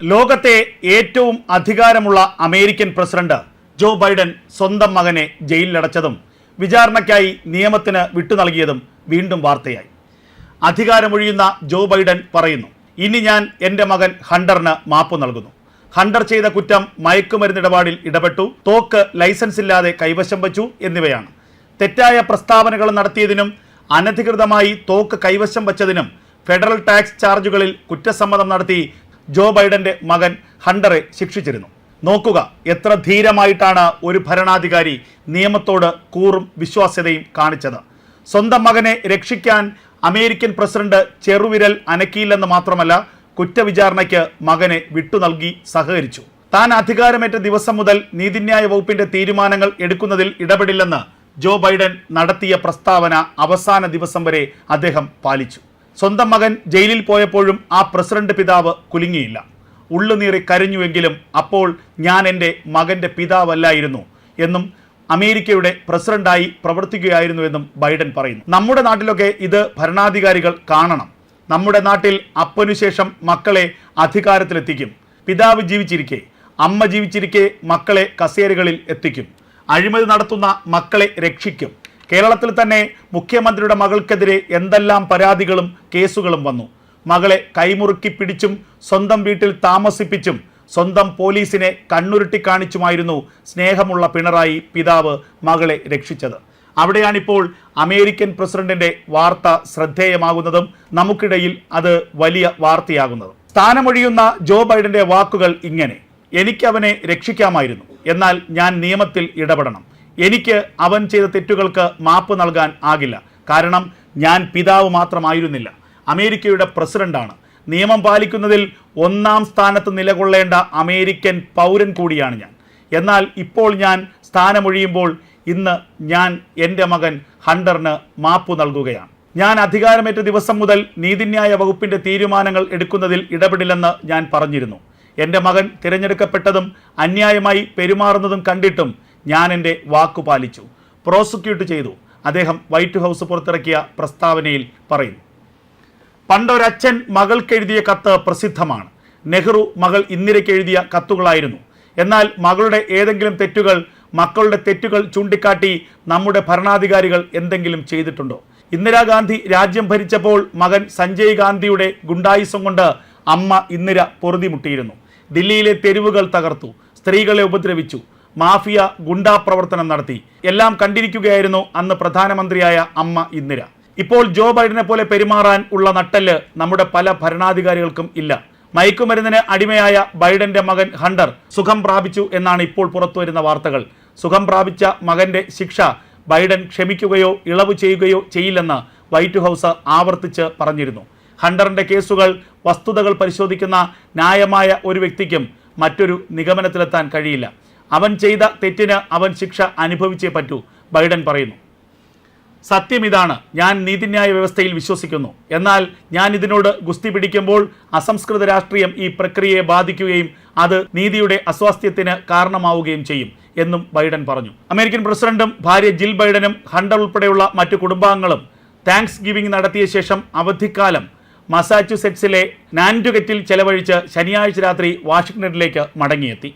ലോകത്തെ ഏറ്റവും അധികാരമുള്ള അമേരിക്കൻ പ്രസിഡന്റ് ജോ ബൈഡൻ സ്വന്തം മകനെ ജയിലിലടച്ചതും വിചാരണയ്ക്കായി നിയമത്തിന് വിട്ടു നൽകിയതും വീണ്ടും വാർത്തയായി. അധികാരമൊഴിയുന്ന ജോ ബൈഡൻ പറയുന്നു ഇനി ഞാൻ എന്റെ മകൻ ഹണ്ടറിന് മാപ്പ് നൽകുന്നു. ഹണ്ടർ ചെയ്ത കുറ്റം മയക്കുമരുന്നിടപാടിൽ ഇടപെട്ടു തോക്ക് ലൈസൻസ് ഇല്ലാതെ കൈവശം വച്ചു എന്നിവയാണ്. തെറ്റായ പ്രസ്താവനകൾ നടത്തിയതിനും അനധികൃതമായി തോക്ക് കൈവശം വച്ചതിനും ഫെഡറൽ ടാക്സ് ചാർജുകളിൽ കുറ്റസമ്മതം നടത്തി ജോ ബൈഡന്റെ മകൻ ഹണ്ടറെ ശിക്ഷിച്ചിരുന്നു. നോക്കുക എത്ര ധീരമായിട്ടാണ് ഒരു ഭരണാധികാരി നിയമത്തോട് കൂറും വിശ്വാസ്യതയും കാണിച്ചത്. സ്വന്തം മകനെ രക്ഷിക്കാൻ അമേരിക്കൻ പ്രസിഡന്റ് ചെറുവിരൽ അനക്കിയില്ലെന്ന് മാത്രമല്ല കുറ്റവിചാരണയ്ക്ക് മകനെ വിട്ടു നൽകി സഹകരിച്ചു. താൻ അധികാരമേറ്റ ദിവസം മുതൽ നീതിന്യായ വകുപ്പിന്റെ തീരുമാനങ്ങൾ എടുക്കുന്നതിൽ ഇടപെടില്ലെന്ന് ജോ ബൈഡൻ നടത്തിയ പ്രസ്താവന അവസാന ദിവസം വരെ അദ്ദേഹം പാലിച്ചു. സ്വന്തം മകൻ ജയിലിൽ പോയപ്പോഴും ആ പ്രസിഡന്റ് പിതാവ് കുലുങ്ങിയില്ല. ഉള്ളുനീറി കരഞ്ഞുവെങ്കിലും അപ്പോൾ ഞാൻ എന്റെ മകന്റെ പിതാവല്ലായിരുന്നു എന്നും അമേരിക്കയുടെ പ്രസിഡന്റായി പ്രവർത്തിക്കുകയായിരുന്നുവെന്നും ബൈഡൻ പറയുന്നു. നമ്മുടെ നാട്ടിലൊക്കെ ഇത് ഭരണാധികാരികൾ കാണണം. നമ്മുടെ നാട്ടിൽ അപ്പനുശേഷം മക്കളെ അധികാരത്തിലെത്തിക്കും. പിതാവ് ജീവിച്ചിരിക്കെ അമ്മ ജീവിച്ചിരിക്കെ മക്കളെ കസേരകളിൽ എത്തിക്കും. അഴിമതി നടത്തുന്ന മക്കളെ രക്ഷിക്കും. കേരളത്തിൽ തന്നെ മുഖ്യമന്ത്രിയുടെ മകൾക്കെതിരെ എന്തെല്ലാം പരാതികളും കേസുകളും വന്നു. മകളെ കൈമുറുക്കി പിടിച്ചും സ്വന്തം വീട്ടിൽ താമസിപ്പിച്ചും സ്വന്തം പോലീസിനെ കണ്ണുരുട്ടി കാണിച്ചുമായിരുന്നു സ്നേഹമുള്ള പിണറായി പിതാവ് മകളെ രക്ഷിച്ചത്. അവിടെയാണിപ്പോൾ അമേരിക്കൻ പ്രസിഡന്റിന്റെ വാർത്ത ശ്രദ്ധേയമാകുന്നതും നമുക്കിടയിൽ അത് വലിയ വാർത്തയാകുന്നതും. സ്ഥാനമൊഴിയുന്ന ജോ ബൈഡന്റെ വാക്കുകൾ ഇങ്ങനെ എനിക്ക് അവനെ രക്ഷിക്കാമായിരുന്നു. എന്നാൽ ഞാൻ നിയമത്തിൽ ഇടപെടണം. എനിക്ക് അവൻ ചെയ്ത തെറ്റുകൾക്ക് മാപ്പ് നൽകാൻ ആകില്ല. കാരണം ഞാൻ പിതാവ് മാത്രമായിരുന്നില്ല. അമേരിക്കയുടെ പ്രസിഡന്റാണ്. നിയമം പാലിക്കുന്നതിൽ ഒന്നാം സ്ഥാനത്ത് നിലകൊള്ളേണ്ട അമേരിക്കൻ പൗരൻ കൂടിയാണ് ഞാൻ. എന്നാൽ ഇപ്പോൾ ഞാൻ സ്ഥാനമൊഴിയുമ്പോൾ ഇന്ന് ഞാൻ എന്റെ മകൻ ഹണ്ടറിന് മാപ്പ് നൽകുകയാണ്. ഞാൻ അധികാരമേറ്റ ദിവസം മുതൽ നീതിന്യായ വകുപ്പിന്റെ തീരുമാനങ്ങൾ എടുക്കുന്നതിൽ ഇടപെടില്ലെന്ന് ഞാൻ പറഞ്ഞിരുന്നു. എന്റെ മകൻ തിരഞ്ഞെടുക്കപ്പെട്ടതും അന്യായമായി പെരുമാറുന്നതും കണ്ടിട്ടും ഞാൻ എന്റെ വാക്കു പാലിച്ചു. പ്രോസിക്യൂട്ട് ചെയ്തു. അദ്ദേഹം വൈറ്റ് ഹൗസ് പുറത്തിറക്കിയ പ്രസ്താവനയിൽ പറയുന്നു. പണ്ടൊരച്ഛൻ മകൾക്ക് എഴുതിയ കത്ത് പ്രസിദ്ധമാണ്. നെഹ്റു മകൾ ഇന്ദിരയ്ക്ക് എഴുതിയ കത്തുകളായിരുന്നു. എന്നാൽ മകളുടെ ഏതെങ്കിലും തെറ്റുകൾ മക്കളുടെ തെറ്റുകൾ ചൂണ്ടിക്കാട്ടി നമ്മുടെ ഭരണാധികാരികൾ എന്തെങ്കിലും ചെയ്തിട്ടുണ്ടോ? ഇന്ദിരാഗാന്ധി രാജ്യം ഭരിച്ചപ്പോൾ മകൻ സഞ്ജയ് ഗാന്ധിയുടെ ഗുണ്ടായുസം കൊണ്ട് അമ്മ ഇന്ദിര പൊറുതിമുട്ടിയിരുന്നു. ദില്ലിയിലെ തെരുവുകൾ തകർത്തു. സ്ത്രീകളെ ഉപദ്രവിച്ചു. മാഫിയ ഗുണ്ടാ പ്രവർത്തനം നടത്തി. എല്ലാം കണ്ടിരിക്കുകയായിരുന്നു അന്ന് പ്രധാനമന്ത്രിയായ അമ്മ ഇന്ദിര. ഇപ്പോൾ ജോ ബൈഡനെ പോലെ പെരുമാറാൻ ഉള്ള നട്ടൽ നമ്മുടെ പല ഭരണാധികാരികൾക്കും ഇല്ല. മയക്കുമരുന്നിന് അടിമയായ ബൈഡന്റെ മകൻ ഹണ്ടർ സുഖം പ്രാപിച്ചു എന്നാണ് ഇപ്പോൾ പുറത്തുവരുന്ന വാർത്തകൾ. സുഖം പ്രാപിച്ച മകന്റെ ശിക്ഷ ബൈഡൻ ക്ഷമിക്കുകയോ ഇളവ് ചെയ്യുകയോ ചെയ്യില്ലെന്ന് വൈറ്റ് ഹൗസ് ആവർത്തിച്ച് പറഞ്ഞിരുന്നു. ഹണ്ടറിന്റെ കേസുകൾ വസ്തുതകൾ പരിശോധിക്കുന്ന ന്യായമായ ഒരു വ്യക്തിക്കും മറ്റൊരു നിഗമനത്തിലെത്താൻ കഴിയില്ല. അവൻ ചെയ്ത തെറ്റിന് അവൻ ശിക്ഷ അനുഭവിച്ചേ പറ്റൂ ബൈഡൻ പറയുന്നു. സത്യം ഇതാണ് ഞാൻ നീതിന്യായ വ്യവസ്ഥയിൽ വിശ്വസിക്കുന്നു. എന്നാൽ ഞാൻ ഇതിനോട് ഗുസ്തി പിടിക്കുമ്പോൾ അസംസ്കൃത രാഷ്ട്രീയം ഈ പ്രക്രിയയെ ബാധിക്കുകയും അത് നീതിയുടെ അസ്വാസ്ഥ്യത്തിന് കാരണമാവുകയും ചെയ്യും എന്നും ബൈഡൻ പറഞ്ഞു. അമേരിക്കൻ പ്രസിഡന്റും ഭാര്യ ജിൽ ബൈഡനും ഹണ്ടർ ഉൾപ്പെടെയുള്ള മറ്റു കുടുംബാംഗങ്ങളും താങ്ക്സ് ഗിവിംഗ് നടത്തിയ ശേഷം അവധിക്കാലം മസാച്യുസെറ്റ്സിലെ നാൻഡുഗറ്റിൽ ചെലവഴിച്ച് ശനിയാഴ്ച രാത്രി വാഷിംഗ്ടണിലേക്ക് മടങ്ങിയെത്തി.